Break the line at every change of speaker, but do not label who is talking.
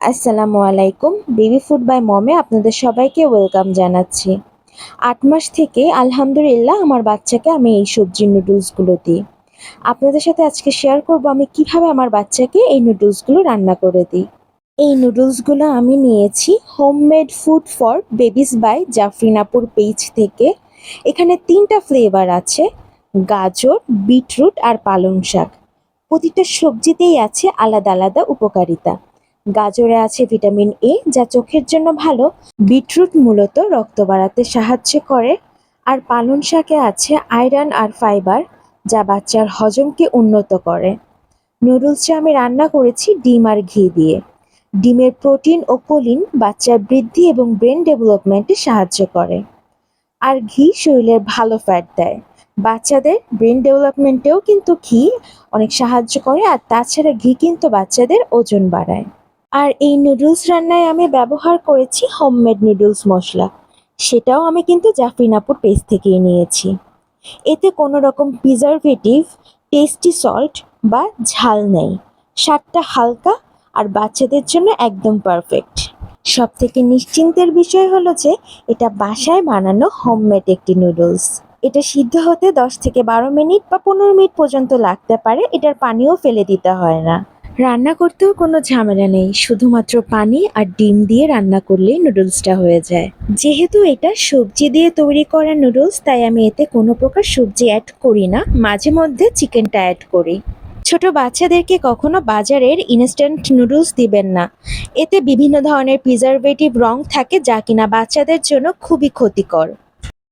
আসসালামু আলাইকুম। Baby food by মমে আপনাদের সবাইকে ওয়েলকাম জানাচ্ছি। আট মাস থেকে আলহামদুলিল্লাহ আমার বাচ্চাকে আমি এই সবজি নুডলসগুলো দিই। আপনাদের সাথে আজকে শেয়ার করব আমি কীভাবে আমার বাচ্চাকে এই নুডলসগুলো রান্না করে দিই। এই নুডলসগুলো আমি নিয়েছি homemade food for babies by Jafrinapur page থেকে। এখানে তিনটা ফ্লেভার আছে, গাজর বিটরুট আর পালং শাক। প্রতিটা সবজিতেই আছে আলাদা আলাদা উপকারিতা। গাজরে আছে ভিটামিন এ যা চোখের জন্য ভালো। বিটরুট মূলত রক্ত বাড়াতে সাহায্য করে। আর পালং শাকে আছে আয়রন আর ফাইবার, যা বাচ্চার হজমকে উন্নত করে। নুডলসটা আমি রান্না করেছি ডিম আর ঘি দিয়ে। ডিমের প্রোটিন ও কোলিন বাচ্চার বৃদ্ধি এবং ব্রেন ডেভেলপমেন্টে সাহায্য করে। আর ঘি শরীরের ভালো ফ্যাট দেয়। বাচ্চাদের ব্রেন ডেভেলপমেন্টেও কিন্তু ঘি অনেক সাহায্য করে। আর তাছাড়া ঘি কিন্তু বাচ্চাদের ওজন বাড়ায়। আর এই নুডলস রান্নায় আমি ব্যবহার করেছি হোমমেড নুডলস মশলা। সেটাও আমি কিন্তু জাফরিনাপুর পেস্ট থেকেই নিয়েছি। এতে কোনো রকম প্রিজারভেটিভ টেস্টি সল্ট বা ঝাল নেই। স্বাদটা হালকা আর বাচ্চাদের জন্য একদম পারফেক্ট সব থেকে নিশ্চিন্তের বিষয় হলো যে, এটা বাসায় বানানো হোমমেড একটি নুডলস এটা সিদ্ধ হতে দশ থেকে বারো মিনিট বা পনেরো মিনিট পর্যন্ত লাগতে পারে, এটার পানিও ফেলে দিতে হয় না। রান্না করতেও কোনো ঝামেলা নেই। শুধুমাত্র পানি আর ডিম দিয়ে রান্না করলেই নুডলসটা হয়ে যায়। যেহেতু এটা সবজি দিয়ে তৈরি করা নুডলস, তাই আমি এতে কোনো প্রকার সবজি অ্যাড করি না। মাঝে মধ্যে চিকেনটা অ্যাড করি। ছোট বাচ্চাদেরকে কখনো বাজারের ইনস্ট্যান্ট নুডলস দিবেন না। এতে বিভিন্ন ধরনের প্রিজারভেটিভ রং থাকে যা কিনা বাচ্চাদের জন্য খুবই ক্ষতিকর।